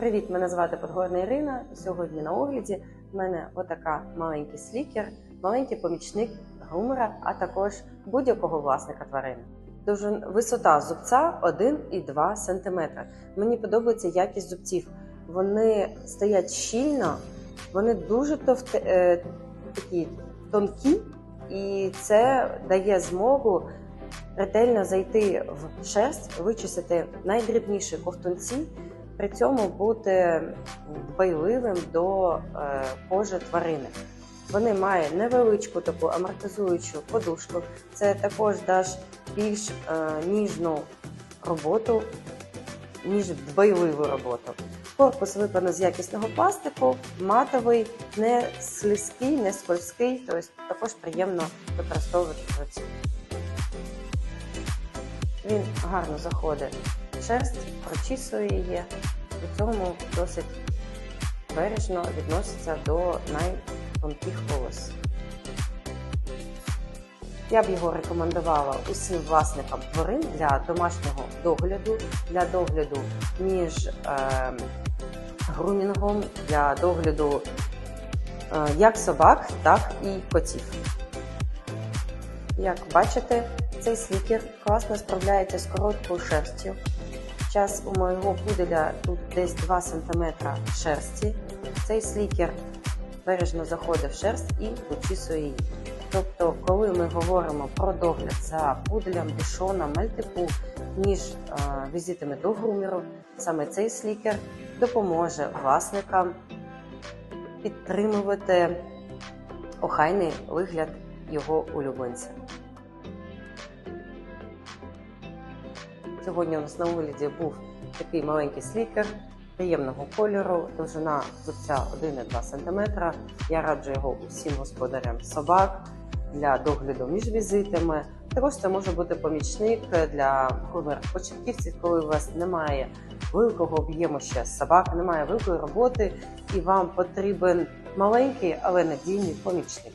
Привіт, мене звати Подгорна Ірина. Сьогодні на огляді в мене отака маленький слікер, маленький помічник грумера, а також будь-якого власника тварини. Довжин висота зубця 1,2 см. Мені подобається якість зубців. Вони стоять щільно, вони дуже товте, е, такі тонкі, і це дає змогу ретельно зайти в шерсть, вичистити найдрібніші ковтунці, при цьому бути дбайливим до е, кожи тварини. Вони мають невеличку таку амортизуючу подушку. Це також дасть більш е, ніжну роботу, ніж дбайливу роботу. Корпус виконаний з якісного пластику, матовий, не слизький, не скользкий, тобто також приємно використовувати в. Він гарно заходить шерсть, прочісує її, при цьому досить бережно відноситься до найтонких волос. Я б його рекомендувала усім власникам тварин для домашнього догляду, для догляду між е, грумінгом, для догляду е, як собак, так і котів. Як бачите, цей слікер класно справляється з короткою шерстю. Час у моєго пуделя тут десь 2 см шерсті. Цей слікер бережно заходить в шерсть і вичісує її. Тобто, коли ми говоримо про догляд за пуделем, бішоном, мальтипу, ніж е, візитами до грумеру, саме цей слікер допоможе власникам підтримувати охайний вигляд його улюбленця. Сьогодні у нас на огляді був такий маленький слікер приємного кольору, довжина зубця 1,2 см. Я раджу його усім господарям собак для догляду між візитами. Також це може бути помічник для початківців, коли у вас немає великого об'єму ще собак, немає великої роботи, і вам потрібен маленький, але надійний помічник.